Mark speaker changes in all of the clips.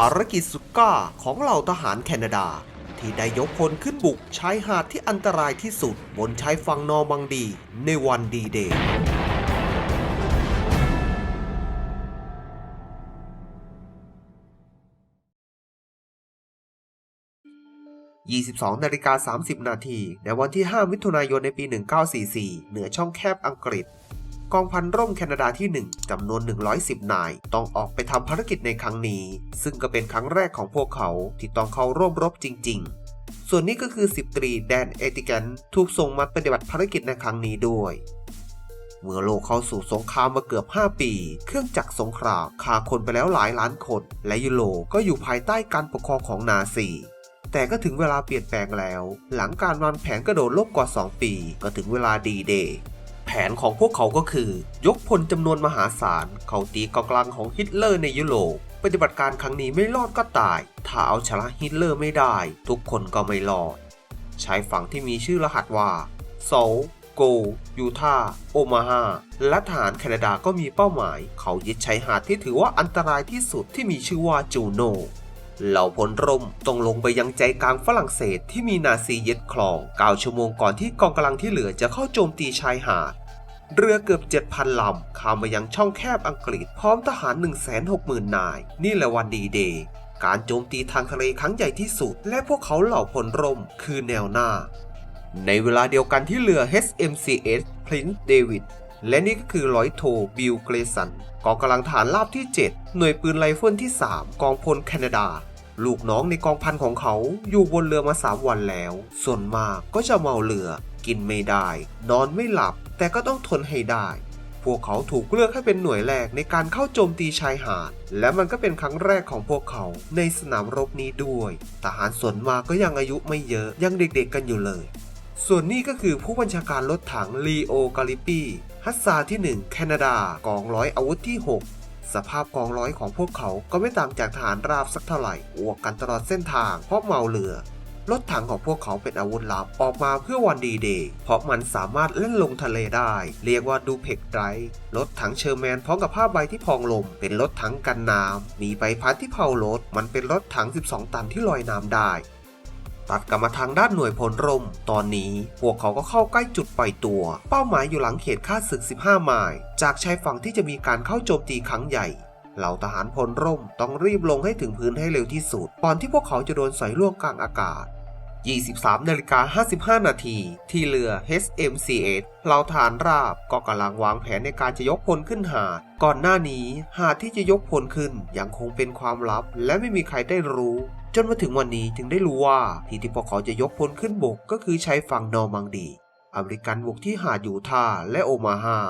Speaker 1: ารกิจสุดก้าของเหล่าทหารแคนาดา ที่ได้ยกพลขึ้นบุกชายหาดที่อันตรายที่สุด บนชายฝั่งนอร์มังดีในวันดีเดย์22นาฬิกา30 นาทีในวันที่ 5 มิถุนายนในปี 1944 เหนือช่องแคบอังกฤษ กองพันร่มแคนาดาที่ 1จำนวน 110 นาย ต้องออกไปทำภารกิจในครั้งนี้ ซึ่งก็เป็นครั้งแรกของพวกเขาที่ต้องเข้าร่วมรบจริง ๆส่วนนี้ก็คือ 10 ตรีแดนเอติแกนถูกส่งมาปฏิบัติภารกิจในครั้งนี้ด้วย เมื่อโลกเข้าสู่สงครามมาเกือบ 5 ปี เครื่องจักรสงครามฆ่าคนไปแล้วหลายล้านคน และยุโรก็อยู่ภายใต้การปกครองของนาซี แต่ก็ถึงเวลาเปลี่ยนแปลงแล้ว หลังการวางแผนกระโดดลบกว่า 2 ปี ก็ถึงเวลาดีเดย์ ผนของพวกเขาก็คือ ยกพลจำนวนมหาศาล เข้าตีกองกลางของฮิตเลอร์ในยุโรปปฏิบัติการครั้งนี้ไม่รอดก็ตาย ถ้าเอาชนะฮิตเลอร์ไม่ได้ ทุกคนก็ไม่รอด ชายฝั่งที่มีชื่อรหัสว่าโซโก ยูทาโอมาฮา และทหารแคนาดาก็มีเป้าหมาย เขายึดชายหาดที่ถือว่าอันตรายที่สุดที่มีชื่อว่าจูโน เหล่าพลร่มต้องลงไปยังใจกลางฝรั่งเศสที่มีนาซียึดครอง9ชั่วโมงก่อนที่กองกำลังที่เหลือจะเข้าโจมตีชายหาด เรือเกือบ 7,000 ลำข้ามมายังช่องแคบอังกฤษพร้อมทหาร 160,000 นาย นี่แหละวันดีเดย์การโจมตีทางทะเลครั้งใหญ่ที่สุด และพวกเขาเหล่าพลร่มคือแนวหน้า ในเวลาเดียวกันที่เรือ HMCS Prince David และนี่ก็คือร้อยโทบิลเกรสันกองกำลังฐานราบที่ 7 หน่วยปืนไรเฟิลที่ 3 กองพลแคนาดา ลูกน้องในกองพันของเขาอยู่บนเรือมา 3 วันแล้ว ส่วนมากก็จะเมาเรือ กินไม่ได้ นอนไม่หลับ แต่ก็ต้องทนให้ได้ พวกเขาถูกเลือกให้เป็นหน่วยแรกในการเข้าโจมตีชายหาด และมันก็เป็นครั้งแรกของพวกเขาในสนามรบนี้ด้วย ทหารส่วนมากก็ยังอายุไม่เยอะ ยังเด็กๆกันอยู่เลย ส่วนนี้ก็คือผู้บัญชาการรถถังลีโอกาลิปีฮัสซาที่ 1 แคนาดากองร้อยอาวุธที่ 6สภาพกองร้อยของพวกเขาก็ไม่ต่างจากทหารราบสักเท่าไหร่ อวกกันตลอดเส้นทางเพราะเมาเรือ รถถังของพวกเขาเป็นอาวุธลับออกมาเพื่อวันดีเดย์เพราะมันสามารถเล่นลงทะเลได้ เรียกว่าดูเพกไดรรถถังเชอร์แมนพร้อมกับผ้าใบที่พองลม เป็นรถถังกันน้ำมีใบพัดที่เผารถ มันเป็นรถถัง 12 ตันที่ลอยน้ำได้ตัดกลับมาทางด้านหน่วยพลร่ม ตอนนี้พวกเขาก็เข้าใกล้จุดปล่อยตัว เป้าหมายอยู่หลังเขตค่าศึก 15 ไมล์ จากชายฝั่งที่จะมีการเข้าโจมตีครั้งใหญ่ เหล่าทหารพลร่มต้องรีบลงให้ถึงพื้นให้เร็วที่สุด ก่อนที่พวกเขาจะโดนสอยล่วงกลางอากาศ 23นาฬิกา55 นาที ที่เรือ HMCS เหล่าฐานราบก็กำลังวางแผนในการจะยกพลขึ้นหาด ก่อนหน้านี้หาดที่จะยกพลขึ้นยังคงเป็นความลับ และไม่มีใครได้รู้ จนมาถึงวันนี้จึงได้รู้ว่าที่ที่พวกเขาจะยกพลขึ้นบกก็คือใช้ฝั่งนอร์มังดี อเมริกันบุกที่หาดยูทาห์และโอมาฮา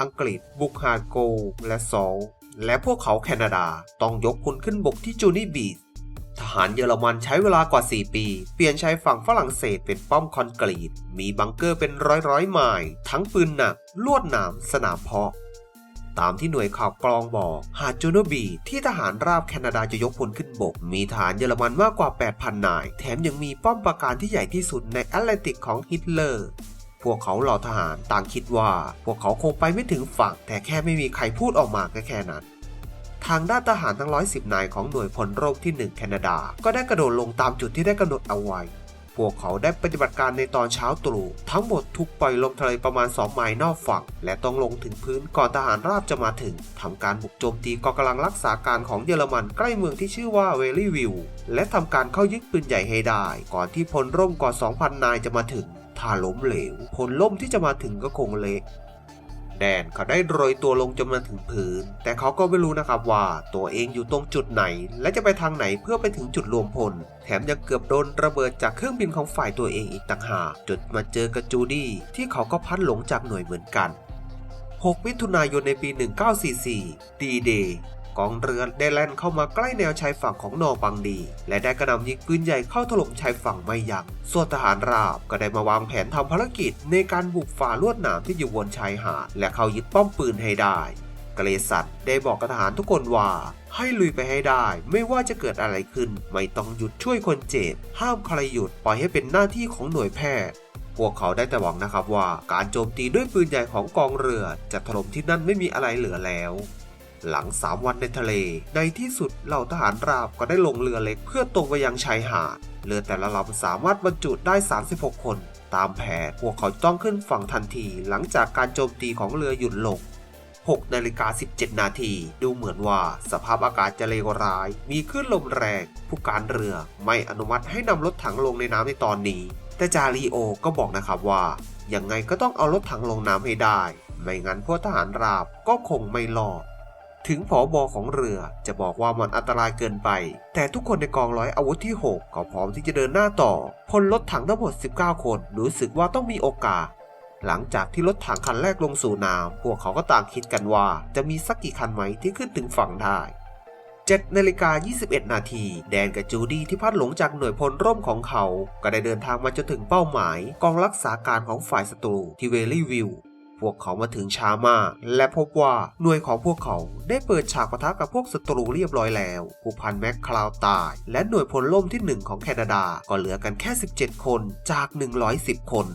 Speaker 1: อังกฤษบุกหาดโกและซอล และพวกเขาแคนาดาต้องยกพลขึ้นบกที่จูนี่บีชทหารเยอรมันใช้เวลากว่า 4 ปี เปลี่ยนชายฝั่งฝรั่งเศสเป็นป้อมคอนกรีต มีบังเกอร์เป็นร้อยร้อยไมล์ทั้งปืนหนัก ลวดหนาม สนามเพาะ ตามที่หน่วยข่าวกรองบอก หาดจูโนบี ที่ทหารราบแคนาดาจะยกพลขึ้นบก มีฐานเยอรมันมากกว่า 8,000 นาย แถมยังมีป้อมปราการที่ใหญ่ที่สุดในแอตแลนติกของฮิตเลอร์ พวกเขาเหล่าทหารต่างคิดว่า พวกเขาคงไปไม่ถึงฝั่ง แต่แค่ไม่มีใครพูดออกมาแค่แค่นั้นทางด้านทหารทั้ง110นายของหน่วยพลร่มที่ 1 แคนาดา ก็ได้กระโดดลงตามจุดที่ได้กำหนดเอาไว้ พวกเขาได้ปฏิบัติการในตอนเช้าตรู่ทั้งหมดถูกปล่อยลงทะเลประมาณ 2 ไมล์นอกฝั่ง และต้องลงถึงพื้นก่อนทหารราบจะมาถึงทำการบุกโจมตีกองกำลังรักษาการของเยอรมันใกล้เมืองที่ชื่อว่าเวลี่วิลและทำการเข้ายึดปืนใหญ่ให้ได้ ก่อนที่พลร่มกว่า 2,000 นายจะมาถึง ถ้าล้มเหลวพลล่มที่จะมาถึงก็คงเละแดนเขาได้โรยตัวลงจนมาถึงพื้น แต่เขาก็ไม่รู้นะครับว่าตัวเองอยู่ตรงจุดไหน และจะไปทางไหนเพื่อไปถึงจุดรวมพล แถมยังเกือบโดนระเบิดจากเครื่องบินของฝ่ายตัวเองอีกต่างหากจนมาเจอกับจูดี้ที่เขาก็พัดหลงจากหน่วยเหมือนกัน 6 มิถุนายนในปี 1944 ดีเดย์ กองเรือได้แล่นเข้ามาใกล้แนวชายฝั่งของนอร์บังดี และได้กระหน่ำยิงปืนใหญ่เข้าถล่มชายฝั่งไม่ยัง้งส่วนทหารราบก็ได้มาวางแผนทำภารกิจ ในการบุกฝ่าลวดหนามที่อยู่บนชายหาดและเข้ายึดป้อมปืนให้ได้เกรสันได้บอกกับทหารทุกคนว่า ให้ลุยไปให้ได้ ไม่ว่าจะเกิดอะไรขึ้น ไม่ต้องหยุดช่วยคนเจ็บ ห้ามใครหยุดปล่อยให้เป็นหน้าที่ของหน่วยแพทย์ พวกเขาได้แต่หวังนะครับว่า การโจมตีด้วยปืนใหญ่ของกองเรือ จะถล่มที่นั่นไม่มีอะไรเหลือแล้ว หลัง 3 วันในทะเล ในที่สุดเหล่าทหารราบก็ได้ลงเรือเล็กเพื่อตรงไปยังชายหาด เรือแต่ละลำสามารถบรรจุได้ 36 คน ตามแผนพวกเขาต้องขึ้นฝั่งทันทีหลังจากการโจมตีของเรือหยุดลง6นาฬิกา17 นาที ดูเหมือนว่าสภาพอากาศจะเลวร้าย มีคลื่นลมแรง ผู้การเรือไม่อนุมัติให้นำรถถังลงในน้ำในตอนนี้ แต่จารีโอก็บอกนะครับว่า ยังไงก็ต้องเอารถถังลงน้ำให้ได้ ไม่งั้นพวกทหารราบก็คงไม่รอด ถึงผอบอของเรือจะบอกว่ามันอันตรายเกินไป แต่ทุกคนในกองร้อยอาวุธที่ 6 ก็พร้อมที่จะเดินหน้าต่อ พลรถถังทั้งหมด 19 คนรู้สึกว่าต้องมีโอกาส หลังจากที่รถถังคันแรกลงสู่น้ำพวกเขาก็ต่างคิดกันว่า จะมีสักกี่คันไหมที่ขึ้นถึงฝั่งได้7นาฬิกา 21 นาที แดนกับจูดี้ที่พัดหลงจากหน่วยพลร่มของเขา ก็ได้เดินทางมาจนถึงเป้าหมาย กองรักษาการของฝ่ายศัตรูที่เวลี่วิว พวกเขามาถึงช้ามาก และพบว่าหน่วยของพวกเขาได้เปิดฉากปะทะกับพวกศัตรูเรียบร้อยแล้วผู้พันแม็กคลาวตาย และหน่วยพลล่มที่ 1 ของแคนาดาก็เหลือกันแค่ 17 คนจาก 110 คน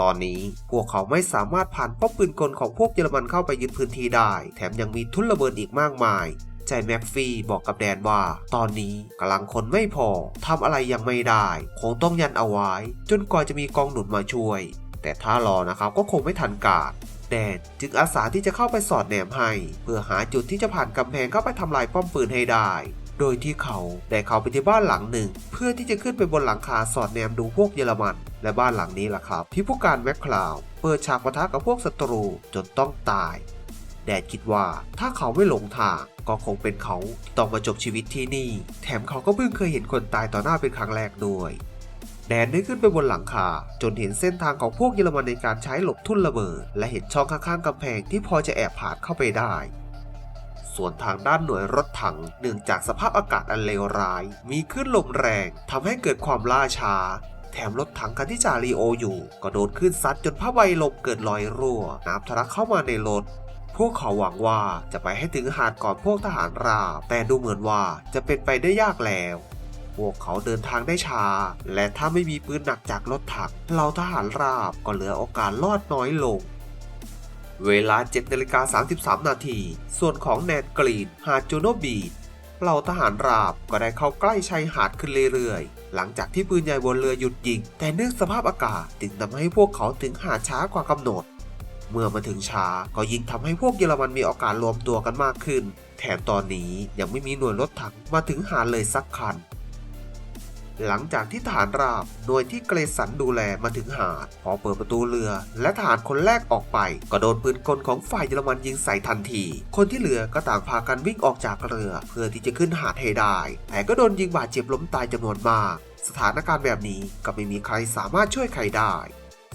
Speaker 1: ตอนนี้พวกเขาไม่สามารถผ่านป้อมปืนกลของพวกเยอรมันเข้าไปยึดพื้นที่ได้ แถมยังมีทุนระเบิดอีกมากมาย ใจแม็กฟี่บอกกับแดนว่า ตอนนี้กำลังคนไม่พอทำอะไรยังไม่ได้ คงต้องยันเอาไว้ จนกว่าจะมีกองหนุนมาช่วย แต่ถ้ารอนะครับก็คงไม่ทันการแดนจึงอาสาที่จะเข้าไปสอดแนมให้ เพื่อหาจุดที่จะผ่านกำแพงเข้าไปทำลายป้อมปืนให้ได้ โดยที่เขาได้เข้าไปที่บ้านหลังหนึ่ง เพื่อที่จะขึ้นไปบนหลังคาสอดแนมดูพวกเยอรมัน และบ้านหลังนี้แหละครับ ที่ผู้การแม็กคลาวเปิดฉากปะทะกับพวกศัตรูจนต้องตาย แดดคิดว่าถ้าเขาไม่หลงทางก็คงเป็นเขาที่ต้องมาจบชีวิตที่นี่ แถมเขาก็เพิ่งเคยเห็นคนตายต่อหน้าเป็นครั้งแรกด้วย แดนได้ขึ้นไปบนหลังคา จนเห็นเส้นทางของพวกเยอรมันในการใช้หลบทุ่นระเบิด และเห็นช่องข้างๆกำแพงที่พอจะแอบผ่านเข้าไปได้ ส่วนทางด้านหน่วยรถถังเนื่องจากสภาพอากาศอันเลวร้าย มีคลื่นลมแรงทำให้เกิดความล่าช้า แถมรถถังคันที่จารีโออยู่ ก็โดนคลื่นซัดจนผ้าใบลมเกิดรอยรั่ว น้ำทะลักเข้ามาในรถพวกเขาหวังว่าจะไปให้ถึงหาดก่อนพวกทหารราบ แต่ดูเหมือนว่าจะเป็นไปได้ยากแล้ว พวกเขาเดินทางได้ช้า และถ้าไม่มีปืนหนักจากรถถังเราทหารราบก็เหลือโอกาสรอดน้อยลง เวลา7นาฬิกา33 นาที ส่วนของแนนกรีนหาดจูโนบีดเหล่าทหารราบก็ได้เข้าใกล้ชายหาดขึ้นเรื่อยๆ หลังจากที่ปืนใหญ่บนเรือหยุดยิง แต่เนื่องสภาพอากาศจึงทำให้พวกเขาถึงหาดช้ากว่ากำหนด เมื่อมาถึงช้าก็ยิ่งทำให้พวกเยอรมันมีโอกาสรวมตัวกันมากขึ้น แถมตอนนี้ยังไม่มีหน่วยรถถังมาถึงหาดเลยสักคัน หลังจากที่ทหารราบหน่วยที่เกรสันดูแลมาถึงหาด พอเปิดประตูเรือ และทหารคนแรกออกไป ก็โดนปืนกลของฝ่ายเยอรมันยิงใส่ทันที คนที่เหลือก็ต่างพากันวิ่งออกจากเรือ เพื่อที่จะขึ้นหาดให้ได้ แต่ก็โดนยิงบาดเจ็บล้มตายจำนวนมาก สถานการณ์แบบนี้ก็ไม่มีใครสามารถช่วยใครได้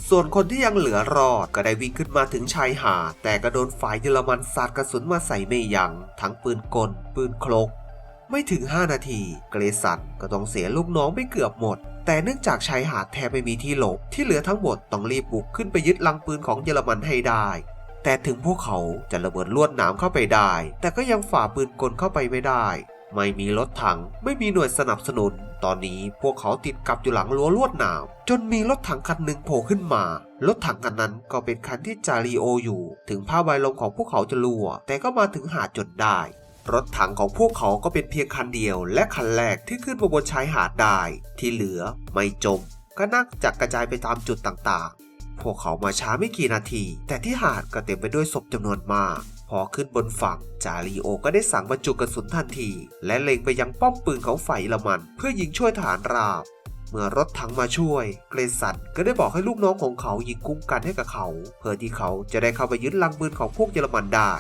Speaker 1: ส่วนคนที่ยังเหลือรอดก็ได้วิ่งขึ้นมาถึงชายหาดแต่ก็โดนฝ่ายเยอรมันสาดกระสุนมาใส่ไม่ยัง้งทั้งปืนกล ปืนคลก ไม่ถึง 5 นาที เกรสันก็ต้องเสียลูกน้องไปเกือบหมด แต่เนื่องจากชายหาดแทบไม่มีที่หลบ ที่เหลือทั้งหมดต้องรีบบุกขึ้นไปยึดลังปืนของเยอรมันให้ได้ แต่ถึงพวกเขาจะระเบิดลวดหนามเข้าไปได้ แต่ก็ยังฝ่าปืนกลเข้าไปไม่ได้ ไม่มีรถถัง ไม่มีหน่วยสนับสนุน ตอนนี้พวกเขาติดกับอยู่หลังรั้วลวดหนามจนมีรถถังคันหนึ่งโผล่ขึ้นมา รถถังคันนั้นก็เป็นคันที่จารีโออยู่ ถึงผ้าใบลมของพวกเขาจะรั่ว แต่ก็มาถึงหาดจนได้ รถถังของพวกเขาก็เป็นเพียงคันเดียวและคันแรกที่ขึ้นมาบนชายหาดได้ ที่เหลือไม่จม ก็นั่งจักกระจายไปตามจุดต่างๆ พวกเขามาช้าไม่กี่นาที แต่ที่หาดก็เต็มไปด้วยศพจำนวนมาก พอขึ้นบนฝั่ง จารีโอก็ได้สั่งบรรจุกระสุนทันที และเล็งไปยังป้อมปืนของฝ่ายเยอรมัน เพื่อยิงช่วยทหารราบ เมื่อรถถังมาช่วย เกรสันก็ได้บอกให้ลูกน้องของเขายิงคุ้มกันให้กับเขา เพื่อที่เขาจะได้เข้าไปยึดลังปืนของพวกเยอรมันได้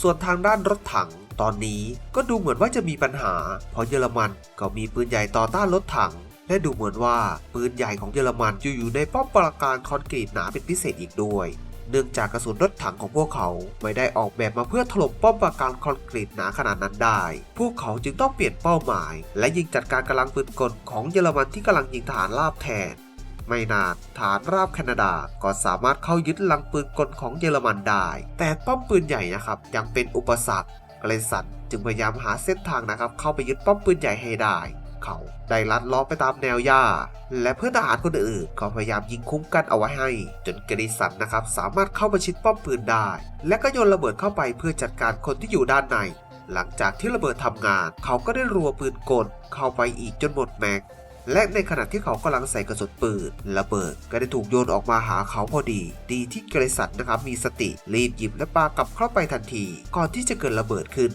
Speaker 1: ส่วนทางด้านรถถัง ตอนนี้ก็ดูเหมือนว่าจะมีปัญหา เพราะเยอรมันก็มีปืนใหญ่ต่อต้านรถถัง และดูเหมือนว่าปืนใหญ่ของเยอรมันจะอยู่ในป้อมปราการคอนกรีตหนาเป็นพิเศษอีกด้วยเนื่องจากกระสุนรถถังของพวกเขาไม่ได้ออกแบบมาเพื่อถล่มป้อมปราการคอนกรีตหนาขนาดนั้นได้ พวกเขาจึงต้องเปลี่ยนเป้าหมาย และยิงจัดการกำลังปืนกลของเยอรมันที่กำลังยิงฐานราบแทน ไม่นานฐานราบแคนาดาก็สามารถเข้ายึดลังปืนกลของเยอรมันได้ แต่ป้อมปืนใหญ่นะครับยังเป็นอุปสรรค เกรสันจึงพยายามหาเส้นทางนะครับ เข้าไปยึดป้อมปืนใหญ่ให้ได้ เขาได้ลัดล้อไปตามแนวหญ้า และเพื่อนทหารคนอื่นก็พยายามยิงคุ้มกันเอาไว้ให้ จนเกริสันนะครับสามารถเข้าประชิดป้อมปืนได้ และก็โยนระเบิดเข้าไปเพื่อจัดการคนที่อยู่ด้านใน หลังจากที่ระเบิดทำงาน เขาก็ได้รัวปืนกลเข้าไปอีกจนหมดแม็ก และในขณะที่เขากำลังใส่กระสุนปืนระเบิดก็ได้ถูกโยนออกมาหาเขาพอดี ดีที่เกรสันนะครับมีสติรีบหยิบและปากลับเข้าไปทันที ก่อนที่จะเกิดระเบิดขึ้น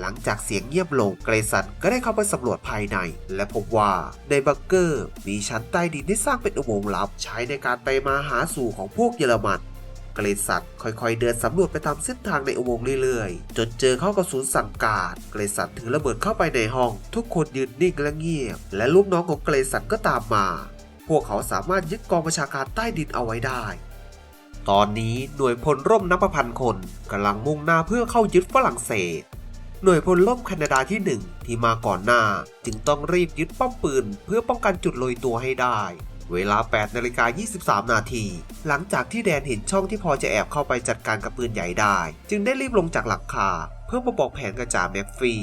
Speaker 1: หลังจากเสียงเงียบลง เกรสันก็ได้เข้าไปสำรวจภายใน และพบว่าในบังเกอร์ มีชั้นใต้ดินที่สร้างเป็นอุโมงค์ลับ ใช้ในการไปมาหาสู่ของพวกเยอรมัน กรสันค่อยๆ เดินสำรวจไปตามเส้นทางในอุโมงค์เรื่อยๆ จนเจอเข้ากับศูนย์สั่งการเกรสันถือระเบิดเข้าไปในห้อง ทุกคนยืนนิ่งและเงียบ และลูกน้องของเกรสันก็ตามมา พวกเขาสามารถยึดกองประชาการใต้ดินเอาไว้ได้ ตอนนี้หน่วยพลร่มนับพันคนกำลังมุ่งหน้าเพื่อเข้ายึดฝรั่งเศสหน่วยพลร่มแคนาดาที่หนึ่งที่มาก่อนหน้า จึงต้องรีบยึดป้อมปืน เพื่อป้องกันจุดโรยตัวให้ได้ เวลา 8 นาฬิกา 23 นาที หลังจากที่แดนเห็นช่องที่พอจะแอบเข้าไปจัดการกับปืนใหญ่ได้ จึงได้รีบลงจากหลังคา เพื่อมาบอกแผนกระจ่าแม็กฟี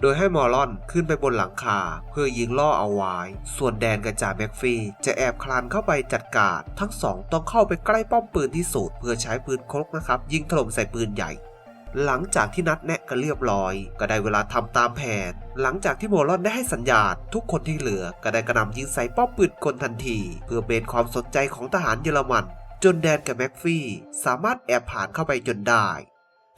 Speaker 1: โดยให้มอรอนขึ้นไปบนหลังคา เพื่อยิงล่อเอาไว้ ส่วนแดนกระจ่าแม็กฟีจะแอบคลานเข้าไปจัดการ ทั้งสองต้องเข้าไปใกล้ป้อมปืนที่สุด เพื่อใช้ปืนครกนะครับ ยิงถล่มใส่ปืนใหญ่ หลังจากที่นัดแนะกันเรียบร้อย ก็ได้เวลาทำตามแผน หลังจากที่โมลอนได้ให้สัญญาณ ทุกคนที่เหลือก็ได้กระนำยิงใส่ป้อมปืนกลทันที เพื่อเบนความสนใจของทหารเยอรมัน จนแดนกับแม็กฟี่สามารถแอบผ่านเข้าไปจนได้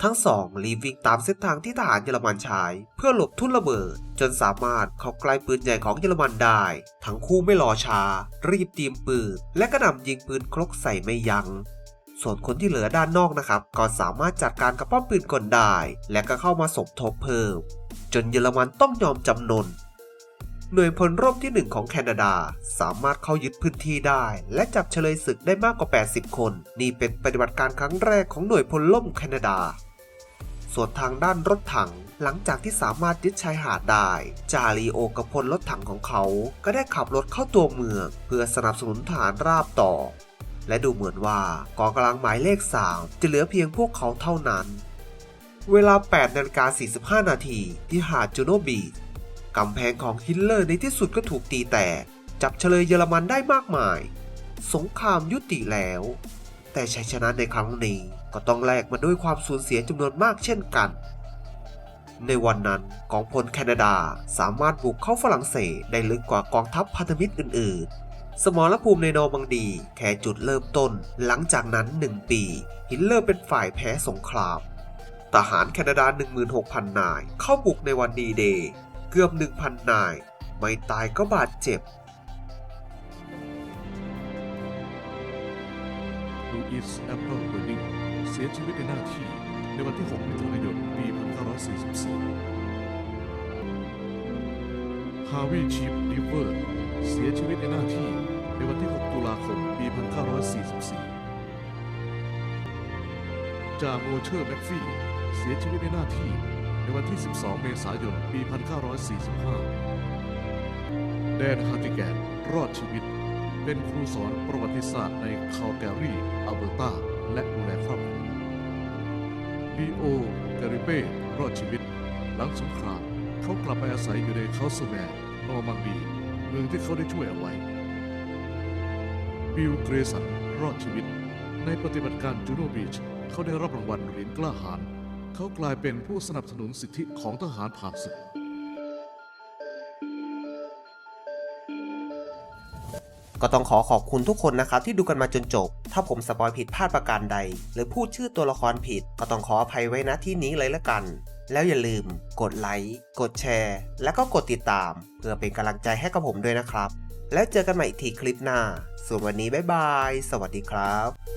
Speaker 1: ทั้งสองรีบวิ่งตามเส้นทางที่ทหารเยอรมันใช้เพื่อหลบทุ่นระเบิด จนสามารถเข้าใกล้ปืนใหญ่ของเยอรมันได้ ทั้งคู่ไม่รอช้า รีบเตรียมปืนและกระนำยิงปืนครกใส่ไม่ยัง้ง ส่วนคนที่เหลือด้านนอกนะครับ ก็สามารถจัดการกับป้อมปืนกลได้ และก็เข้ามาสมทบเพิ่ม จนเยอรมันต้องยอมจำนน หน่วยพลรบที่หนึ่งของแคนาดา สามารถเข้ายึดพื้นที่ได้ และจับเฉลยศึกได้มากกว่า 80 คน นี่เป็นปฏิบัติการครั้งแรกของหน่วยพลล่มแคนาดา ส่วนทางด้านรถถังหลังจากที่สามารถยึดชายหาดได้ จารีโอกับพลรถถังของเขา ก็ได้ขับรถเข้าตัวเมือง เพื่อสนับสนุนฐานราบต่อ และดูเหมือนว่ากองกำลังหมายเลข 3 จะเหลือเพียงพวกเขาเท่านั้น เวลา8นาฬิกา45 นาทีที่หาดจูโนบีชกำแพงของฮิตเลอร์ในที่สุดก็ถูกตีแตกจับเฉลยเยอรมันได้มากมาย สงครามยุติแล้ว แต่ชัยชนะในครั้งนี้ก็ต้องแลกมาด้วยความสูญเสียจำนวนมากเช่นกัน ในวันนั้นกองพลแคนาดาสามารถบุกเข้าฝรั่งเศสได้ลึกกว่ากองทัพพันธมิตรอื่นๆ สมรภูมิในนอร์มังดีแค่จุดเริ่มต้น หลังจากนั้น 1 ปี ฮิตเลอร์เป็นฝ่ายแพ้สงคราม ทหารแคนาดา 16,000 นาย เข้าบุกในวันดีเดย์เกือบ 1,000 นาย ไม่ตายก็บาดเจ็บ
Speaker 2: ลูอิสแอปเปิลเวลลิงเสียชีวิตในหน้าที่ ในวันที่ 6 มิถุนายน ปี 1944 ฮาวิชีฟดิเวอร์เสียชีวิตในหน้าที่ ในวันที่ 6 ตุลาคม ปี 1944จาโมเชอร์แม็กฟี่ เสียชีวิตในหน้าที่ในวันที่ 12 เมษายน ปี 1945 แดนฮาร์ติแกนรอดชีวิต เป็นครูสอนประวัติศาสตร์ในคาลแกรีอัลเบอร์ตา และดูแลครอบครัวลีโอเกริเป้รอดชีวิต หลังสงครามเขากลับไปอาศัยอยู่ในเคาสแมนนอร์มังดี เมืองที่เขาได้ช่วยเอาไว้ บิลเกรสันรอดชีวิต ในปฏิบัติการจูโนบีช เขาได้รับรางวัลเหรียญกล้าหาญเขากลายเป็นผู้สนับสนุนสิทธิของทหารผ่านศึก
Speaker 1: ก็ต้องขอขอบคุณทุกคนนะครับที่ดูกันมาจนจบ ถ้าผมสปอยผิดพลาดประการใด หรือพูดชื่อตัวละครผิด ก็ต้องขออภัยไว้ณที่นี้เลยละกัน แล้วอย่าลืม กดไลค์ กดแชร์ และก็กดติดตาม เพื่อเป็นกำลังใจให้กับผมด้วยนะครับ แล้วเจอกันใหม่อีกทีคลิปหน้า ส่วนวันนี้บ๊ายบาย สวัสดีครับ